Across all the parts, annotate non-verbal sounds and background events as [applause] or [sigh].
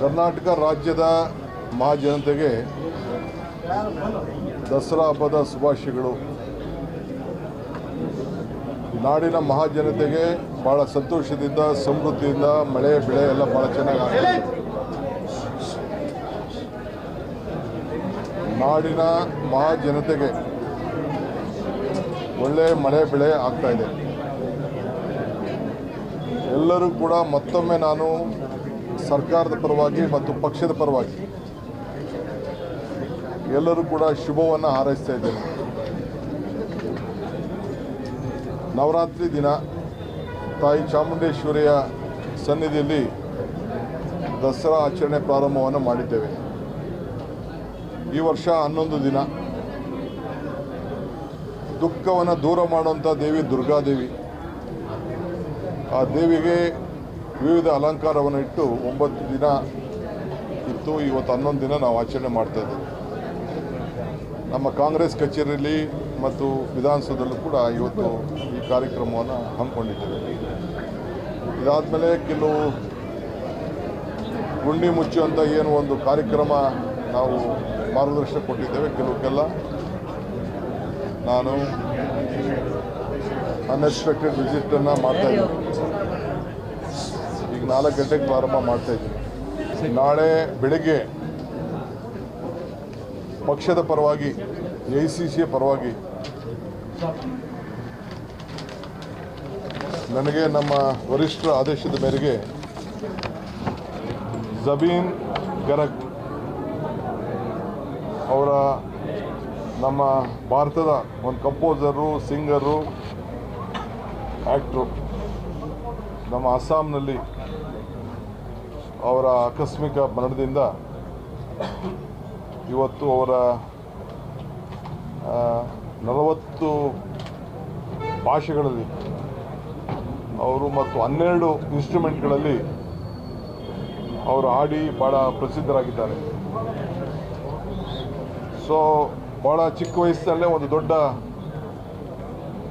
ಕರ್ನಾಟಕ ರಾಜ್ಯದ ಮಹಾಜನತೆಗೆ ದಸರಾ ಹಬ್ಬದ ಶುಭಾಶಯಗಳು. ನಾಡಿನ ಮಹಾಜನತೆಗೆ ಭಾಳ ಸಂತೋಷದಿಂದ, ಸಮೃದ್ಧಿಯಿಂದ ಮಳೆ, ಬೆಳೆ ಎಲ್ಲ ಭಾಳ ಚೆನ್ನಾಗಿ ನಾಡಿನ ಮಹಾಜನತೆಗೆ ಒಳ್ಳೆ ಮಳೆ, ಬೆಳೆ ಆಗ್ತಾ ಇದೆ. ಎಲ್ಲರೂ ಕೂಡ ಮತ್ತೊಮ್ಮೆ ನಾನು ಸರ್ಕಾರದ ಪರವಾಗಿ ಮತ್ತು ಪಕ್ಷದ ಪರವಾಗಿ ಎಲ್ಲರೂ ಕೂಡ ಶುಭವನ್ನು ಹಾರೈಸ್ತಾ ಇದ್ದೇನೆ. ನವರಾತ್ರಿ ದಿನ ತಾಯಿ ಚಾಮುಂಡೇಶ್ವರಿಯ ಸನ್ನಿಧಿಯಲ್ಲಿ ದಸರಾ ಆಚರಣೆ ಪ್ರಾರಂಭವನ್ನು ಮಾಡಿದ್ದೇವೆ. ಈ ವರ್ಷ ಹನ್ನೊಂದು ದಿನ. ದುಃಖವನ್ನು ದೂರ ಮಾಡುವಂಥ ದೇವಿ ದುರ್ಗಾದೇವಿ. ಆ ದೇವಿಗೆ ವಿವಿಧ ಅಲಂಕಾರವನ್ನು ಇಟ್ಟು ಒಂಬತ್ತು ದಿನ ಇತ್ತು, ಇವತ್ತು ಹನ್ನೊಂದು ದಿನ ನಾವು ಆಚರಣೆ ಮಾಡ್ತಾ ಇದ್ದೇವೆ. ನಮ್ಮ ಕಾಂಗ್ರೆಸ್ ಕಚೇರಿಯಲ್ಲಿ ಮತ್ತು ವಿಧಾನಸೌಧದಲ್ಲೂ ಕೂಡ ಇವತ್ತು ಈ ಕಾರ್ಯಕ್ರಮವನ್ನು ಹಮ್ಮಿಕೊಂಡಿದ್ದೇವೆ. ಇದಾದಮೇಲೆ ಕೆಲವು ಗುಂಡಿ ಮುಚ್ಚುವಂಥ ಏನು ಒಂದು ಕಾರ್ಯಕ್ರಮ ನಾವು ಮಾರ್ಗದರ್ಶನ ಕೊಟ್ಟಿದ್ದೇವೆ ಕೆಲವಕ್ಕೆಲ್ಲ. ನಾನು ಅನ್ಎಕ್ಸ್ಪೆಕ್ಟೆಡ್ ವಿಸಿಟನ್ನು ಮಾಡ್ತಾ ನಾಲ್ಕು ಗಂಟೆಗೆ ಪ್ರಾರಂಭ ಮಾಡ್ತಾ ಇದ್ದೀನಿ. ನಾಳೆ ಬೆಳಗ್ಗೆ ಪಕ್ಷದ ಪರವಾಗಿ ಎ ಸಿ ಪರವಾಗಿ ನನಗೆ ನಮ್ಮ ವರಿಷ್ಠರ ಆದೇಶದ ಮೇರೆಗೆ ಜಬೀನ್ ಗರಗ್ ಅವರ ನಮ್ಮ ಭಾರತದ ಒಂದು ಕಂಪೋಸರು ಸಿಂಗರು ಆ್ಯಕ್ಟ್ರು ನಮ್ಮ ಅಸ್ಸಾಂನಲ್ಲಿ ಅವರ ಆಕಸ್ಮಿಕ ಮರಣದಿಂದ ಇವತ್ತು ಅವರ ನಲವತ್ತು ಭಾಷೆಗಳಲ್ಲಿ ಅವರು ಮತ್ತು ಹನ್ನೆರಡು ಇನ್ಸ್ಟ್ರೂಮೆಂಟ್ಗಳಲ್ಲಿ ಅವರು ಹಾಡಿ ಭಾಳ ಪ್ರಸಿದ್ಧರಾಗಿದ್ದಾರೆ. ಸೊ ಭಾಳ ಚಿಕ್ಕ ವಯಸ್ಸಲ್ಲೇ ಒಂದು ದೊಡ್ಡ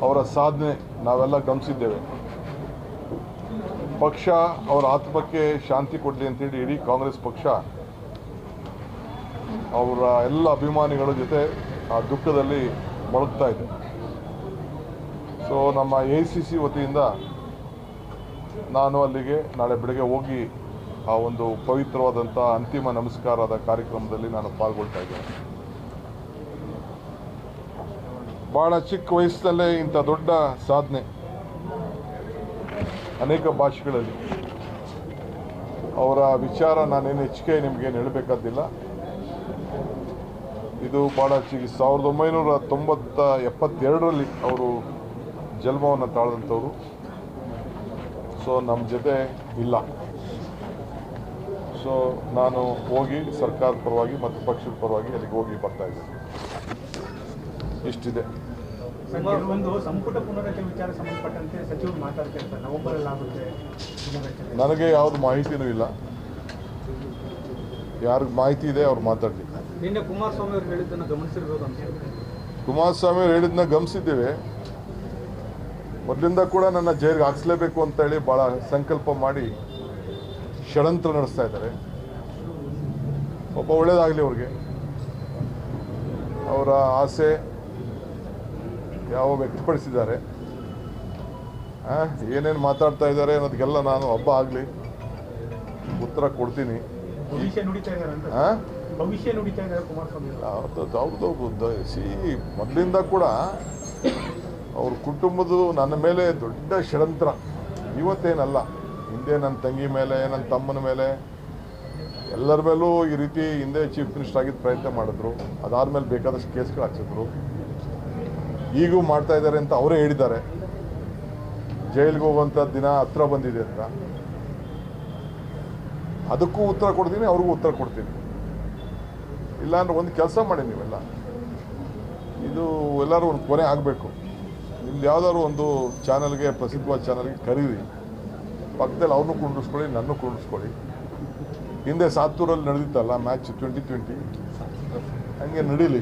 ಅವರ ಸಾಧನೆ ನಾವೆಲ್ಲ ಗಮನಿಸಿದ್ದೇವೆ. ಪಕ್ಷ ಅವರ ಆತ್ಮಕ್ಕೆ ಶಾಂತಿ ಕೊಡಲಿ ಅಂತೇಳಿ ಇಡೀ ಕಾಂಗ್ರೆಸ್ ಪಕ್ಷ ಅವರ ಎಲ್ಲ ಅಭಿಮಾನಿಗಳ ಜೊತೆ ಆ ದುಃಖದಲ್ಲಿ ಮಲಗ್ತಾ ಇದೆ. ಸೊ ನಮ್ಮ ಎ ಸಿ ಸಿ ವತಿಯಿಂದ ನಾನು ಅಲ್ಲಿಗೆ ನಾಳೆ ಬೆಳಗ್ಗೆ ಹೋಗಿ ಆ ಒಂದು ಪವಿತ್ರವಾದಂಥ ಅಂತಿಮ ನಮಸ್ಕಾರದ ಕಾರ್ಯಕ್ರಮದಲ್ಲಿ ನಾನು ಪಾಲ್ಗೊಳ್ತಾ ಇದ್ದೇನೆ. ಭಾಳ ಚಿಕ್ಕ ವಯಸ್ಸಲ್ಲೇ ಇಂಥ ದೊಡ್ಡ ಸಾಧನೆ. ಅನೇಕ ಭಾಷೆಗಳಲ್ಲಿ. ಅವರ ವಿಚಾರ ನಾನೇನು ಹೆಚ್ಚಿಗೆ ನಿಮಗೇನು ಹೇಳಬೇಕಾದಿಲ್ಲ. ಇದು ಭಾಳ ಹೆಚ್ಚಿಗೆ ಸಾವಿರದ ಒಂಬೈನೂರ ತೊಂಬತ್ತ ಎಪ್ಪತ್ತೆರಡರಲ್ಲಿ ಅವರು ಜನ್ಮವನ್ನು ತಾಳದಂಥವ್ರು. ಸೊ, ನಮ್ಮ ಜೊತೆ ಇಲ್ಲ. ಸೊ, ನಾನು ಹೋಗಿ ಸರ್ಕಾರದ ಪರವಾಗಿ ಮತ್ತು ಪಕ್ಷದ ಪರವಾಗಿ ಅಲ್ಲಿಗೆ ಹೋಗಿ ಬರ್ತಾ ಇದ್ದೀನಿ. ಇಷ್ಟಿದೆ. ಕೆಲವೊಂದು ಸಂಪುಟ ಪುನರಚನೆ ವಿಚಾರ ಸಂಬಂಧಪಟ್ಟಂತೆ ಸಚಿವರು ಮಾತಾಡ್ತಾರೆ ಸರ್ ನವೆಂಬರ್ ಅಲ್ಲಿ ಆಗುತ್ತೆ ನನಗೆ ಯಾವ್ದು ಮಾಹಿತಿನೂ ಇಲ್ಲ. ಯಾರಿಗೆ ಮಾಹಿತಿ ಇದೆ ಅವ್ರು ಮಾತಾಡಲಿ ನಿನ್ನೆ ಕುಮಾರಸ್ವಾಮಿ ಅವರು ಹೇಳಿದ್ದನ್ನು ಗಮನಿಸಿರ್ಬೋದು ಅಂತ ಕುಮಾರಸ್ವಾಮಿ ಅವರು ಹೇಳಿದ್ನ ಗಮನಿಸಿದ್ದೇವೆ. ಮೊದಲಿಂದ ಕೂಡ ನನ್ನ ಜೈಲಿಗೆ ಹಾಕ್ಸ್ಲೇಬೇಕು ಅಂತ ಹೇಳಿ ಭಾಳ ಸಂಕಲ್ಪ ಮಾಡಿ ಷಡಂತ್ರ ನಡೆಸ್ತಾ ಇದ್ದಾರೆ. ಒಬ್ಬ ಒಳ್ಳೇದಾಗಲಿ ಅವ್ರಿಗೆ. ಅವರ ಆಸೆ ಯಾವ ವ್ಯಕ್ತಪಡಿಸಿದ್ದಾರೆ. ಏನೇನು ಮಾತಾಡ್ತಾ ಇದ್ದಾರೆ ಅನ್ನೋದಕ್ಕೆಲ್ಲ ನಾನು ಹಬ್ಬ ಆಗಲಿ ಉತ್ತರ ಕೊಡ್ತೀನಿ. ಸಿ ಮೊದಲಿಂದ ಕೂಡ ಅವ್ರ ಕುಟುಂಬದ ನನ್ನ ಮೇಲೆ ದೊಡ್ಡ ಷಡಂತ್ರ ಇವತ್ತೇನಲ್ಲ ಹಿಂದೆ ನನ್ನ ತಂಗಿ ಮೇಲೆ ನನ್ನ ತಮ್ಮನ ಮೇಲೆ ಎಲ್ಲರ ಮೇಲೂ ಈ ರೀತಿ ಹಿಂದೆ ಚೀಫ್ ಮಿನಿಸ್ಟರ್ ಆಗಿದ್ದ ಪ್ರಯತ್ನ ಮಾಡಿದ್ರು. ಅದಾದ್ಮೇಲೆ ಬೇಕಾದಷ್ಟು ಕೇಸ್ಗಳು ಹಾಕ್ಸಿದ್ರು. ಈಗೂ ಮಾಡ್ತಾ ಇದ್ದಾರೆ ಅಂತ ಅವರೇ ಹೇಳಿದ್ದಾರೆ. ಜೈಲಿಗೆ ಹೋಗುವಂಥ ದಿನ ಹತ್ರ ಬಂದಿದೆ ಅಂತ. ಅದಕ್ಕೂ ಉತ್ತರ ಕೊಡ್ತೀನಿ, ಅವ್ರಿಗೂ ಉತ್ತರ ಕೊಡ್ತೀನಿ. ಇಲ್ಲಾಂದ್ರೆ ಒಂದು ಕೆಲಸ ಮಾಡಿ ನೀವೆಲ್ಲ. ಇದು ಎಲ್ಲರೂ ಒಂದು ಕೊನೆ ಆಗಬೇಕು. ನಿಮ್ದು ಯಾವ್ದಾದ್ರು ಒಂದು ಚಾನಲ್ಗೆ, ಪ್ರಸಿದ್ಧವಾದ ಚಾನಲ್ಗೆ ಕರೀರಿ. ಪಕ್ಕದಲ್ಲಿ ಅವ್ರನ್ನೂ ಕುಂಡಿಸ್ಕೊಳ್ಳಿ ನನ್ನ ಕುಂಡಿಸ್ಕೊಳ್ಳಿ ಹಿಂದೆ ಸಾತ್ತೂರಲ್ಲಿ ನಡೆದಿತ್ತಲ್ಲ ಮ್ಯಾಚ್ ಟ್ವೆಂಟಿ ಟ್ವೆಂಟಿ ಹಂಗೆ ನಡೀಲಿ.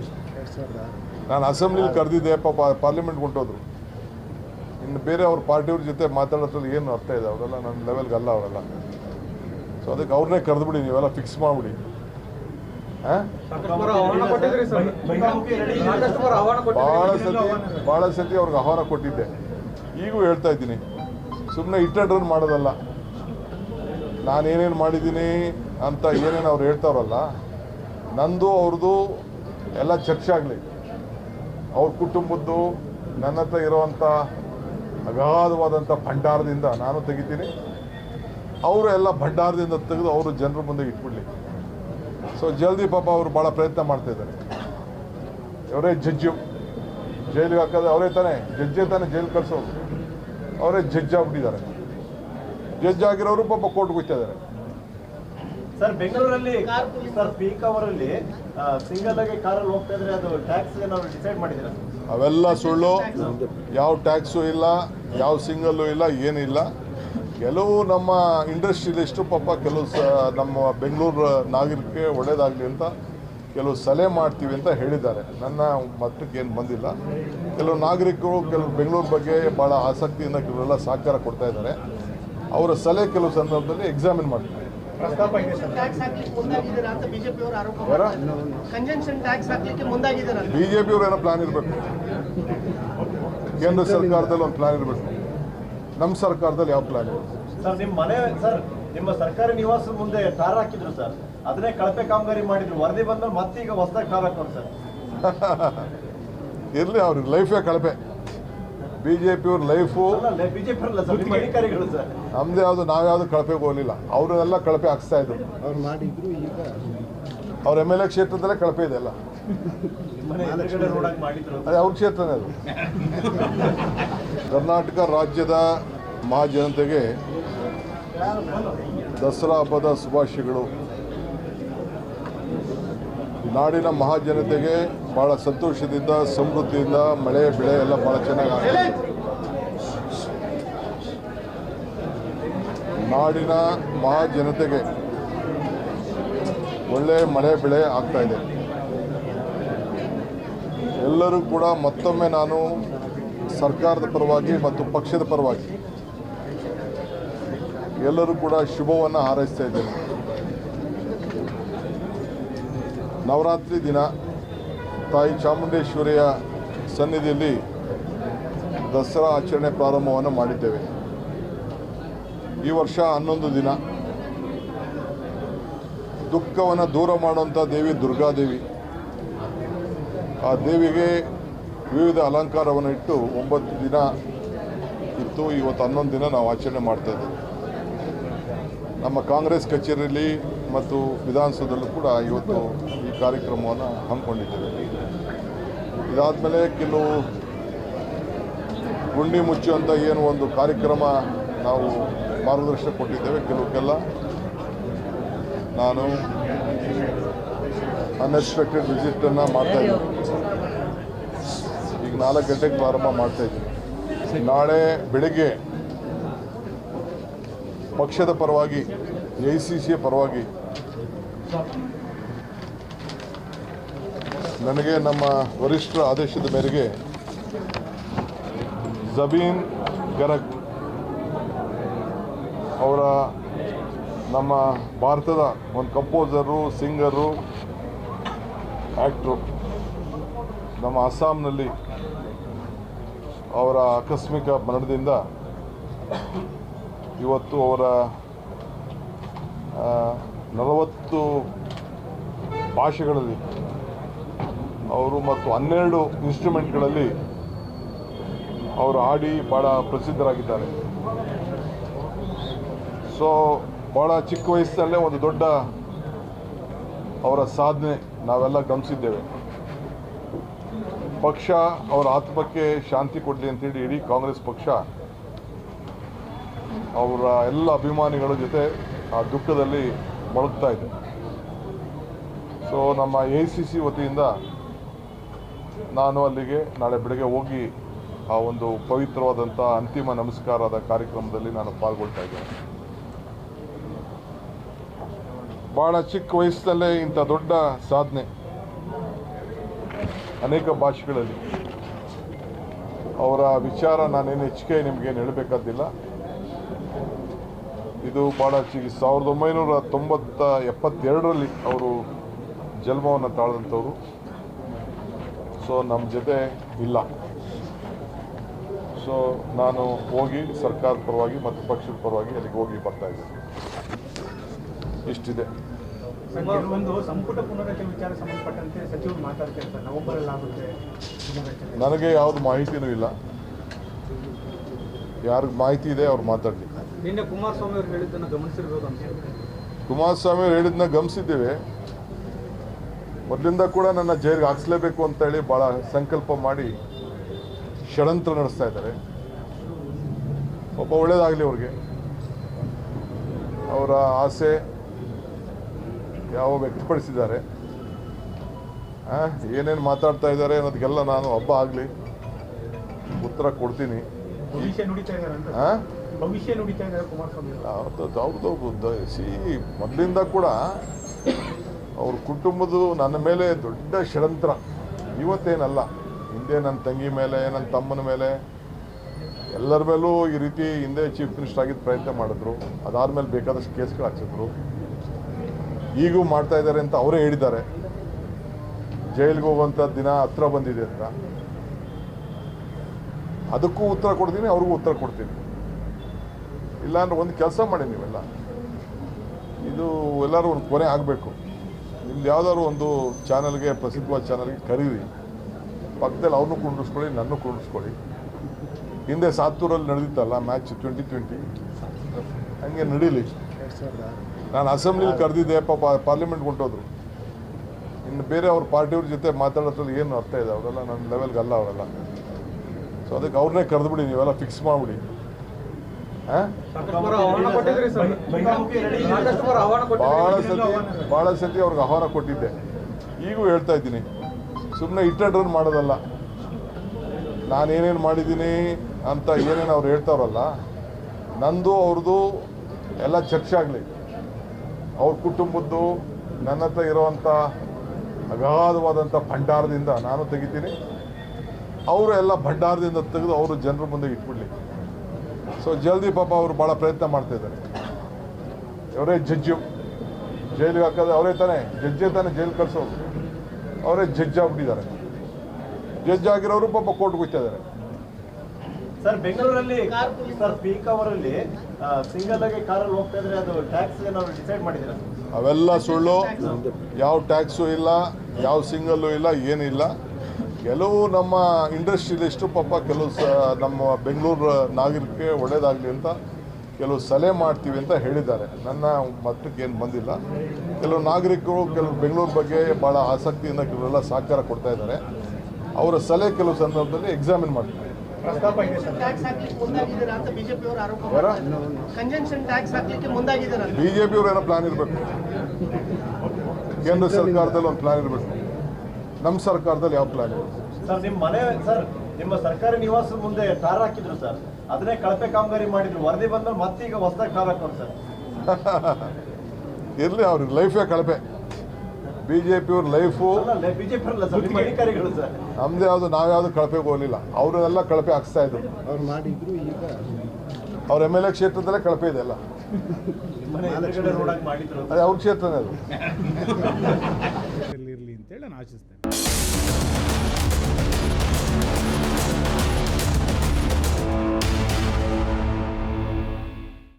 ನಾನು ಅಸೆಂಬ್ಲಿಲಿ ಕರೆದಿದ್ದೆ, ಪಾಪ ಪಾರ್ಲಿಮೆಂಟ್ ಹೊಂಟೋದ್ರು. ಇನ್ನು ಬೇರೆ ಅವ್ರ ಪಾರ್ಟಿಯವ್ರ ಜೊತೆ ಮಾತಾಡೋದ್ರಲ್ಲಿ ಏನು ಅರ್ಥ ಇದೆ ಅವರೆಲ್ಲ ನನ್ನ ಲೆವೆಲ್ಗೆ ಅಲ್ಲ ಅವರೆಲ್ಲ. ಸೊ ಅದಕ್ಕೆ ಅವ್ರನ್ನೇ ಕರೆದ್ಬಿಡಿ, ನೀವೆಲ್ಲ ಫಿಕ್ಸ್ ಮಾಡಿಬಿಡಿ. ಭಾಳ ಸತಿ ಭಾಳ ಸತಿ ಅವ್ರಿಗೆ ಆಹ್ವಾನ ಕೊಟ್ಟಿದ್ದೆ. ಈಗೂ ಹೇಳ್ತಾ ಇದ್ದೀನಿ. ಸುಮ್ಮನೆ ಇಟ್ಟಡ್ರನ್ ಮಾಡೋದಲ್ಲ. ನಾನೇನೇನು ಮಾಡಿದ್ದೀನಿ ಅಂತ ಏನೇನು ಅವ್ರು ಹೇಳ್ತಾರಲ್ಲ ನಂದು ಅವ್ರದ್ದು ಎಲ್ಲ ಚರ್ಚೆ ಆಗಲಿ. ಅವ್ರ ಕುಟುಂಬದ್ದು ನನ್ನ ಹತ್ರ ಇರೋವಂಥ ಅಗಾಧವಾದಂಥ ಭಂಡಾರದಿಂದ ನಾನು ತೆಗಿತೀನಿ. ಅವರು ಎಲ್ಲ ಭಂಡಾರದಿಂದ ತೆಗೆದು ಅವರು ಜನರ ಮುಂದೆ ಇಟ್ಬಿಡ್ಲಿ. ಸೊ ಜಲ್ದಿ ಪಾಪ ಅವರು ಭಾಳ ಪ್ರಯತ್ನ ಮಾಡ್ತಾ ಇದ್ದಾರೆ. ಅವರೇ ಜಡ್ಜು ಜೈಲಿಗೆ ಹಾಕೋದು ಅವರೇ ತಾನೇ ಜಡ್ಜೇ ತಾನೇ ಜೈಲು ಕಳಿಸೋರು ಅವರೇ ಜಡ್ಜ್ ಆಗ್ಬಿಟ್ಟಿದ್ದಾರೆ. ಜಡ್ಜ್ ಆಗಿರೋರು ಪಾಪ ಕೋರ್ಟ್ಗೆ ಹೋಗ್ತಾ ಇದ್ದಾರೆ. ಸರ್ ಬೆಂಗಳೂರಲ್ಲಿ ಸರ್ ಪೀಕ್ ಸಿಂಗಲ್ ಆಗಿ ಕಾರಲ್ಲಿ ಹೋಗ್ತಾ ಅದು ಟ್ಯಾಕ್ಸ್ ಏನಾದ್ರು ಡಿಸೈಡ್ ಅವೆಲ್ಲ ಸುಳ್ಳು. ಯಾವ ಟ್ಯಾಕ್ಸು ಇಲ್ಲ, ಯಾವ ಸಿಂಗಲ್ಲು ಇಲ್ಲ, ಏನಿಲ್ಲ. ಕೆಲವು ನಮ್ಮ ಇಂಡಸ್ಟ್ರಿಯಲಿಸ್ಟು ಪಾಪ ಕೆಲವು ಸ, ನಮ್ಮ ಬೆಂಗಳೂರು ನಾಗರಿಕಕ್ಕೆ ಒಳ್ಳೇದಾಗಲಿ ಅಂತ ಕೆಲವು ಸಲಹೆ ಮಾಡ್ತೀವಿ ಅಂತ ಹೇಳಿದ್ದಾರೆ. ನನ್ನ ಮಟ್ಟಕ್ಕೆ ಏನು ಬಂದಿಲ್ಲ. ಕೆಲವು ನಾಗರಿಕರು, ಕೆಲವು ಬೆಂಗಳೂರು ಬಗ್ಗೆ ಭಾಳ ಆಸಕ್ತಿಯಿಂದ ಕೆಲವೆಲ್ಲ ಸಹಕಾರ ಕೊಡ್ತಾ ಇದ್ದಾರೆ. ಅವರ ಸಲಹೆ ಕೆಲವು ಸಂದರ್ಭದಲ್ಲಿ ಎಕ್ಸಾಮಿನ್ ಮಾಡ್ತೀವಿ ಪ್ರಸ್ತಾಪ ಇದೆ ಸರ್. ಟ್ಯಾಕ್ಸ್ ಹಾಕ್ಲಿಕ್ಕೆ ಮುಂದಾಗಿದ್ದೀರಾ ಅಂತ ಬಿಜೆಪಿ ಅವರು ಆರೋಪ? ಕಂಜನ್ಷನ್ ಟ್ಯಾಕ್ಸ್ ಹಾಕ್ಲಿಕ್ಕೆ ಮುಂದಾಗಿದ್ದೀರಾ ಬಿಜೆಪಿ ಬಿ ಜೆ ಪಿಯವ್ರು ಏನೋ ಪ್ಲಾನ್ ಇರಬೇಕು. ಕೇಂದ್ರ ಸರ್ಕಾರದಲ್ಲಿ ಒಂದು ಪ್ಲಾನ್ ಇರಬೇಕು. ನಮ್ಮ ಸರ್ಕಾರದಲ್ಲಿ ಯಾವ ಪ್ಲಾನ್ ಇರಬೇಕು? ಸರ್ ನಿಮ್ಮ ಮನೆ ಸರ್ ನಿಮ್ಮ ಸರ್ಕಾರಿ ನಿವಾಸದ ಮುಂದೆ ಟಾರ್ ಹಾಕಿದ್ರು ಸರ್. ಅದನ್ನೇ ಕಳಪೆ ಕಾಮಗಾರಿ ಮಾಡಿದ್ರು. ವರದಿ ಬಂದ್ರೆ ಮತ್ತೀಗ ಹೊಸದಾಗಿ ಟಾರ್ ಹಾಕೋರು ಸರ್ [laughs] ಇರಲಿ ಅವ್ರಿಗೆ ಲೈಫೇ ಕಳಪೆ. ಬಿ ಜೆ ಪಿಯವ್ರ ಲೈಫು ಅಲ್ಲ ಬಿಜೆಪಿ ಅಲ್ಲ ಸರ್ ಅಧಿಕಾರಿಗಳು ಸರ್. ನಮ್ದು ಯಾವುದು ನಾವು ಯಾವುದು ಕಳಪೆಗೆ ಹೋಗಲಿಲ್ಲ ಅವರೆಲ್ಲ ಕಳಪೆ ಹಾಕ್ಸ್ತಾ ಇದ್ರು. ಅವ್ರ ಎಂ ಎಲ್ ಎ ಕ್ಷೇತ್ರದಲ್ಲೇ ಕಳಪೆ ಇದೆ ಅಲ್ಲ. ಅದೇ ಅವ್ರ ಕ್ಷೇತ್ರನೇ ಅದು. ಕರ್ನಾಟಕ ರಾಜ್ಯದ ಮಹಾಜನತೆಗೆ ದಸರಾ ಹಬ್ಬದ ಶುಭಾಶಯಗಳು. ನಾಡಿನ ಮಹಾಜನತೆಗೆ ಭಾಳ ಸಂತೋಷದಿಂದ, ಸಮೃದ್ಧಿಯಿಂದ ಮಳೆ, ಬೆಳೆ ಎಲ್ಲ ಭಾಳ ಚೆನ್ನಾಗಿ ಆಗ್ತದೆ ನಾಡಿನ ಮಹಾಜನತೆಗೆ ಒಳ್ಳೆ ಮಳೆ, ಬೆಳೆ ಆಗ್ತಾ ಇದೆ. ಎಲ್ಲರೂ ಕೂಡ ಮತ್ತೊಮ್ಮೆ ನಾನು ಸರ್ಕಾರದ ಪರವಾಗಿ ಮತ್ತು ಪಕ್ಷದ ಪರವಾಗಿ ಎಲ್ಲರೂ ಕೂಡ ಶುಭವನ್ನು ಹಾರೈಸ್ತಾ ಇದ್ದೇನೆ. ನವರಾತ್ರಿ ದಿನ ತಾಯಿ ಚಾಮುಂಡೇಶ್ವರಿಯ ಸನ್ನಿಧಿಯಲ್ಲಿ ದಸರಾ ಆಚರಣೆ ಪ್ರಾರಂಭವನ್ನು ಮಾಡಿದ್ದೇವೆ. ಈ ವರ್ಷ ಹನ್ನೊಂದು ದಿನ. ದುಃಖವನ್ನು ದೂರ ಮಾಡುವಂಥ ದೇವಿ ದುರ್ಗಾದೇವಿ. ಆ ದೇವಿಗೆ ವಿವಿಧ ಅಲಂಕಾರವನ್ನು ಇಟ್ಟು ಒಂಬತ್ತು ದಿನ ಇತ್ತು. ಇವತ್ತು ಹನ್ನೊಂದು ದಿನ ನಾವು ಆಚರಣೆ ಮಾಡ್ತಾ ಇದ್ದೇವೆ. ನಮ್ಮ ಕಾಂಗ್ರೆಸ್ ಕಚೇರಿಯಲ್ಲಿ ಮತ್ತು ವಿಧಾನಸೌಧದಲ್ಲೂ ಕೂಡ ಇವತ್ತು ಈ ಕಾರ್ಯಕ್ರಮವನ್ನು ಹಮ್ಮಿಕೊಂಡಿದ್ದೇವೆ. ಇದಾದಮೇಲೆ ಕೆಲವು ಗುಂಡಿ ಮುಚ್ಚುವಂಥ ಏನು ಒಂದು ಕಾರ್ಯಕ್ರಮ ನಾವು ಮಾರ್ಗದರ್ಶನ ಕೊಟ್ಟಿದ್ದೇವೆ. ಕೆಲವಕ್ಕೆಲ್ಲ ನಾನು ಅನ್ಎಕ್ಸ್ಪೆಕ್ಟೆಡ್ ವಿಸಿಟನ್ನು ಮಾಡ್ತಾ ಇದ್ದೀನಿ. ಈಗ ನಾಲ್ಕು ಗಂಟೆಗೆ ಪ್ರಾರಂಭ ಮಾಡ್ತಾ ಇದ್ದೀನಿ. ನಾಳೆ ಬೆಳಿಗ್ಗೆ ಪಕ್ಷದ ಪರವಾಗಿ ಎ ಸಿ ಸಿಯ ಪರವಾಗಿ ನನಗೆ ನಮ್ಮ ವರಿಷ್ಠರ ಆದೇಶದ ಮೇರೆಗೆ ಜಬೀನ್ ಗರಗ್ ಅವರ ನಮ್ಮ ಭಾರತದ ಒಂದು ಕಂಪೋಸರು, ಸಿಂಗರು ಆ್ಯಕ್ಟ್ರು ನಮ್ಮ ಅಸ್ಸಾಂನಲ್ಲಿ ಅವರ ಆಕಸ್ಮಿಕ ಮರಣದಿಂದ ಇವತ್ತು ಅವರ ನಲವತ್ತು ಭಾಷೆಗಳಲ್ಲಿ ಅವರು ಮತ್ತು ಹನ್ನೆರಡು ಇನ್ಸ್ಟ್ರೂಮೆಂಟ್ಗಳಲ್ಲಿ ಅವರು ಹಾಡಿ ಭಾಳ ಪ್ರಸಿದ್ಧರಾಗಿದ್ದಾರೆ. ಸೊ ಭಾಳ ಚಿಕ್ಕ ವಯಸ್ಸಲ್ಲೇ ಒಂದು ದೊಡ್ಡ ಅವರ ಸಾಧನೆ ನಾವೆಲ್ಲ ಗಮನಿಸಿದ್ದೇವೆ. ಪಕ್ಷ ಅವರ ಆತ್ಮಕ್ಕೆ ಶಾಂತಿ ಕೊಡಲಿ ಅಂತೇಳಿ ಇಡೀ ಕಾಂಗ್ರೆಸ್ ಪಕ್ಷ ಅವರ ಎಲ್ಲ ಅಭಿಮಾನಿಗಳ ಜೊತೆ ಆ ದುಃಖದಲ್ಲಿ ಮೊಳಗ್ತಾ ಇದೆ. ಸೊ ನಮ್ಮ ಎ ಸಿ ಸಿ ವತಿಯಿಂದ ನಾನು ಅಲ್ಲಿಗೆ ನಾಳೆ ಬೆಳಗ್ಗೆ ಹೋಗಿ ಆ ಒಂದು ಪವಿತ್ರವಾದಂಥ ಅಂತಿಮ ನಮಸ್ಕಾರದ ಕಾರ್ಯಕ್ರಮದಲ್ಲಿ ನಾನು ಪಾಲ್ಗೊಳ್ತಾ ಇದ್ದೇನೆ. ಭಾಳ ಚಿಕ್ಕ ವಯಸ್ಸಿನಲ್ಲೇ ಇಂಥ ದೊಡ್ಡ ಸಾಧನೆ ಅನೇಕ ಭಾಷೆಗಳಲ್ಲಿ. ಅವರ ವಿಚಾರ ನಾನೇನು ಹೆಚ್ಚಿಗೆ ನಿಮಗೇನು ಹೇಳಬೇಕಾದಿಲ್ಲ. ಇದು ಭಾಳ ಚಿಗಿ ಸಾವಿರದ ಒಂಬೈನೂರ ತೊಂಬತ್ತ ಎಪ್ಪತ್ತೆರಡರಲ್ಲಿ ಅವರು ಜನ್ಮವನ್ನು ತಾಳದಂಥವ್ರು. ಸೊ ನಮ್ಮ ಜೊತೆ ಇಲ್ಲ. ಸೊ ನಾನು ಹೋಗಿ ಸರ್ಕಾರದ ಪರವಾಗಿ ಮತ್ತು ಪಕ್ಷದ ಪರವಾಗಿ ಅಲ್ಲಿಗೆ ಹೋಗಿ ಬರ್ತಾ ಇದ್ದೀನಿ ಇಷ್ಟಿದೆ. ಸರ್, ಕೆಲವೊಂದು ಸಂಪುಟ ಪುನರಚನೆ ವಿಚಾರ ಸಂಬಂಧಪಟ್ಟಂತೆ ಸಚಿವರು ಮಾತಾಡ್ತಾರೆ ಸರ್ ನವೆಂಬರ್ ಅಲ್ಲಿ ಆಗುತ್ತೆ ನನಗೆ ಯಾವುದು ಮಾಹಿತಿನೂ ಇಲ್ಲ. ಯಾರಿಗೆ ಮಾಹಿತಿ ಇದೆ ಅವ್ರು ಮಾತಾಡಲಿ. ನಿನ್ನೆ ಕುಮಾರಸ್ವಾಮಿ ಅವರು ಹೇಳಿದ್ನ ಗಮನಿಸಿರ್ಬೋದು ಅಂತ ಕುಮಾರಸ್ವಾಮಿ ಅವರು ಹೇಳಿದ್ದನ್ನ ಗಮನಿಸಿದ್ದೇವೆ. ಮೊದಲಿಂದ ಕೂಡ ನನ್ನ ಜೈಲಿಗೆ ಹಾಕ್ಸ್ಲೇಬೇಕು ಅಂತ ಹೇಳಿ ಭಾಳ ಸಂಕಲ್ಪ ಮಾಡಿ ಷಡಂತ್ರ ನಡೆಸ್ತಾ ಇದ್ದಾರೆ. ಒಬ್ಬ ಒಳ್ಳೇದಾಗಲಿ ಅವ್ರಿಗೆ. ಅವರ ಆಸೆ ಯಾವ ವ್ಯಕ್ತಪಡಿಸಿದ್ದಾರೆ. ಏನೇನು ಮಾತಾಡ್ತಾ ಇದ್ದಾರೆ ಅನ್ನೋದಕ್ಕೆಲ್ಲ ನಾನು ಹಬ್ಬ ಆಗಲಿ ಉತ್ತರ ಕೊಡ್ತೀನಿ. ಸಿ ಮೊದಲಿಂದ ಕೂಡ ಅವ್ರ ಕುಟುಂಬದ ನನ್ನ ಮೇಲೆ ದೊಡ್ಡ ಷಡ್ಯಂತ್ರ. ಇವತ್ತೇನಲ್ಲ, ಹಿಂದೆ ನನ್ನ ತಂಗಿ ಮೇಲೆ, ನನ್ನ ತಮ್ಮನ ಮೇಲೆ, ಎಲ್ಲರ ಮೇಲೂ ಈ ರೀತಿ ಹಿಂದೆ ಚೀಫ್ ಮಿನಿಸ್ಟರ್ ಆಗಿದ್ದ ಪ್ರಯತ್ನ ಮಾಡಿದ್ರು. ಅದಾದ್ಮೇಲೆ ಬೇಕಾದಷ್ಟು ಕೇಸ್ಗಳು ಹಾಕ್ಸಿದ್ರು. ಈಗೂ ಮಾಡ್ತಾ ಇದ್ದಾರೆ ಅಂತ ಅವರೇ ಹೇಳಿದ್ದಾರೆ. ಜೈಲಿಗೆ ಹೋಗುವಂಥ ದಿನ ಹತ್ರ ಬಂದಿದೆ ಅಂತ. ಅದಕ್ಕೂ ಉತ್ತರ ಕೊಡ್ತೀನಿ, ಅವ್ರಿಗೂ ಉತ್ತರ ಕೊಡ್ತೀನಿ. ಇಲ್ಲಾಂದ್ರೆ ಒಂದು ಕೆಲಸ ಮಾಡಿ ನೀವೆಲ್ಲ. ಇದು ಎಲ್ಲರೂ ಒಂದು ಕೊನೆ ಆಗಬೇಕು. ನಿಮ್ದು ಯಾವ್ದಾದ್ರು ಒಂದು ಚಾನಲ್ಗೆ, ಪ್ರಸಿದ್ಧವಾದ ಚಾನಲ್ಗೆ ಕರೀರಿ. ಪಕ್ಕದಲ್ಲಿ ಅವ್ರನ್ನೂ ಕುಂಡಿಸ್ಕೊಳ್ಳಿ ನನ್ನೂ ಕುಂಡಿಸ್ಕೊಳ್ಳಿ ಹಿಂದೆ ಸಾತ್ತೂರಲ್ಲಿ ನಡೆದಿತ್ತಲ್ಲ ಮ್ಯಾಚ್ ಟ್ವೆಂಟಿ ಟ್ವೆಂಟಿ ಹಂಗೆ ನಡೀಲಿ. ನಾನು ಅಸೆಂಬ್ಲಿಲಿ ಕರೆದಿದ್ದೆ, ಪಾಪ ಪಾರ್ಲಿಮೆಂಟ್ ಹೊಂಟೋದ್ರು. ಇನ್ನು ಬೇರೆ ಅವ್ರ ಪಾರ್ಟಿಯವ್ರ ಜೊತೆ ಮಾತಾಡೋದ್ರಲ್ಲಿ ಏನು ಅರ್ಥ ಇದೆ ಅವರೆಲ್ಲ ನನ್ನ ಲೆವೆಲ್ಗೆ ಅಲ್ಲ ಅವರೆಲ್ಲ. ಸೊ ಅದಕ್ಕೆ ಅವ್ರನ್ನೇ ಕರೆದ್ಬಿಡಿ, ನೀವೆಲ್ಲ ಫಿಕ್ಸ್ ಮಾಡಿಬಿಡಿ. ಭಾಳ ಸತಿ ಭಾಳ ಸತಿ ಅವ್ರಿಗೆ ಆಹ್ವಾನ ಕೊಟ್ಟಿದ್ದೆ. ಈಗೂ ಹೇಳ್ತಾ ಇದ್ದೀನಿ. ಸುಮ್ಮನೆ ಇಟ್ಟಡ್ರನ್ ಮಾಡೋದಲ್ಲ. ನಾನೇನೇನು ಮಾಡಿದ್ದೀನಿ ಅಂತ ಏನೇನು ಅವ್ರು ಹೇಳ್ತಾರಲ್ಲ ನಂದು ಅವ್ರದ್ದು ಎಲ್ಲ ಚರ್ಚೆ ಆಗಲಿ. ಅವ್ರ ಕುಟುಂಬದ್ದು ನನ್ನ ಹತ್ರ ಇರೋವಂಥ ಅಗಾಧವಾದಂಥ ಭಂಡಾರದಿಂದ ನಾನು ತೆಗಿತೀನಿ. ಅವರು ಎಲ್ಲ ಭಂಡಾರದಿಂದ ತೆಗೆದು ಅವರು ಜನರ ಮುಂದೆ ಇಟ್ಬಿಡ್ಲಿ. ಸೊ ಜಲ್ದಿ ಪಾಪ ಅವರು ಭಾಳ ಪ್ರಯತ್ನ ಮಾಡ್ತಾ ಇದ್ದಾರೆ. ಅವರೇ ಜಡ್ಜು. ಜೈಲಿಗೆ ಹಾಕೋದು ಅವರೇ ತಾನೇ ಜಡ್ಜೇ ತಾನೇ ಜೈಲು ಕಳಿಸೋರು. ಅವರೇ ಜಡ್ಜ್ ಆಗ್ಬಿಟ್ಟಿದ್ದಾರೆ. ಜಡ್ಜ್ ಆಗಿರೋರು ಪಾಪ ಕೋರ್ಟ್ ಹೋಗ್ತಾ ಇದ್ದಾರೆ. ಸರ್ ಬೆಂಗಳೂರಲ್ಲಿ ಸರ್ ಪೀಕ್ ಅವರಲ್ಲಿ ಸಿಂಗಲ್ ಆಗಿ ಕಾರಲ್ಲಿ ಹೋಗ್ತಾ ಇದ್ರೆ ಅದು ಟ್ಯಾಕ್ಸ್ ಏನಾದ್ರು ಡಿಸೈಡ್ ಮಾಡಿದ್ದೀರಾ? ಅವೆಲ್ಲ ಸುಳ್ಳು. ಯಾವ ಟ್ಯಾಕ್ಸು ಇಲ್ಲ ಯಾವ ಸಿಂಗಲ್ಲು ಇಲ್ಲ ಏನಿಲ್ಲ ಕೆಲವು ನಮ್ಮ ಇಂಡಸ್ಟ್ರಿಯಲಿಸ್ಟು ಪಾಪ ಕೆಲವು ಸ ನಮ್ಮ ಬೆಂಗಳೂರು ನಾಗರಿಕಕ್ಕೆ ಒಳ್ಳೇದಾಗಲಿ ಅಂತ ಕೆಲವು ಸಲಹೆ ಮಾಡ್ತೀವಿ ಅಂತ ಹೇಳಿದ್ದಾರೆ. ನನ್ನ ಮಟ್ಟಕ್ಕೆ ಏನು ಬಂದಿಲ್ಲ. ಕೆಲವು ನಾಗರಿಕರು ಕೆಲವು ಬೆಂಗಳೂರು ಬಗ್ಗೆ ಭಾಳ ಆಸಕ್ತಿಯಿಂದ ಕೆಲವೆಲ್ಲ ಸಹಕಾರ ಕೊಡ್ತಾ ಇದ್ದಾರೆ. ಅವರ ಸಲಹೆ ಕೆಲವು ಸಂದರ್ಭದಲ್ಲಿ ಎಕ್ಸಾಮಿನ್ ಮಾಡ್ತೀವಿ ಪ್ರಸ್ತಾಪ ಇದೆ ಸರ್. ಟ್ಯಾಕ್ಸ್ ಹಾಕ್ಲಿಕ್ಕೆ ಮುಂದಾಗಿದ್ದೀರಾ ಅಂತ ಬಿಜೆಪಿ ಅವರು ಆರೋಪ ಯಾರ? ಕಂಜನ್ಷನ್ ಟ್ಯಾಕ್ಸ್ ಹಾಕ್ಲಿಕ್ಕೆ ಮುಂದಾಗಿದ್ದೀರಾ ಬಿ ಜೆ ಪಿಯವ್ರು ಏನೋ ಪ್ಲಾನ್ ಇರಬೇಕು. ಕೇಂದ್ರ ಸರ್ಕಾರದಲ್ಲಿ ಒಂದು ಪ್ಲಾನ್ ಇರಬೇಕು. ನಮ್ಮ ಸರ್ಕಾರದಲ್ಲಿ ಯಾವ ಪ್ಲಾನ್ ಇಲ್ಲ ಸರ್ ನಿಮ್ಮ ಮನೆ ಸರ್ ನಿಮ್ಮ ಸರ್ಕಾರಿ ನಿವಾಸದ ಮುಂದೆ ಟಾರ್ ಹಾಕಿದ್ರು ಸರ್. ಅದನ್ನೇ ಕಳಪೆ ಕಾಮಗಾರಿ ಮಾಡಿದ್ರು. ವರದಿ ಮತ್ತೆ ಮತ್ತೀಗ ಹೊಸದಾಗಿ ಟಾರ್ ಹಾಕೋರು ಸರ್. [laughs] ಇರಲಿ ಅವ್ರಿಗೆ. ಲೈಫೇ ಕಳಪೆ. ಬಿ ಜೆ ಪಿಯವ್ರ ಲೈಫು ಅಲ್ಲ ಬಿಜೆಪಿ ಅಲ್ಲ ಸರ್. ನಮ್ದೇ ಯಾವುದು ನಾವು ನಮ್ದು ಯಾವುದು ನಾವ್ಯಾವುದು ಕಳಪೆಗೆ ಹೋಗಲಿಲ್ಲ. ಅವರೆಲ್ಲ ಕಳಪೆ ಹಾಕ್ಸ್ತಾ ಇದ್ರು. ಅವ್ರ ಎಂ ಎಲ್ ಎ ಕ್ಷೇತ್ರದಲ್ಲೇ ಕಳಪೆ ಇದೆ ಅಲ್ಲ ಅದೇ ಅವ್ರ ಕ್ಷೇತ್ರನೇ ಅದು. [laughs] ಇರಲಿ ಅಂತೇಳಿ ನಾನು ಆಶಿಸ್ತೇನೆ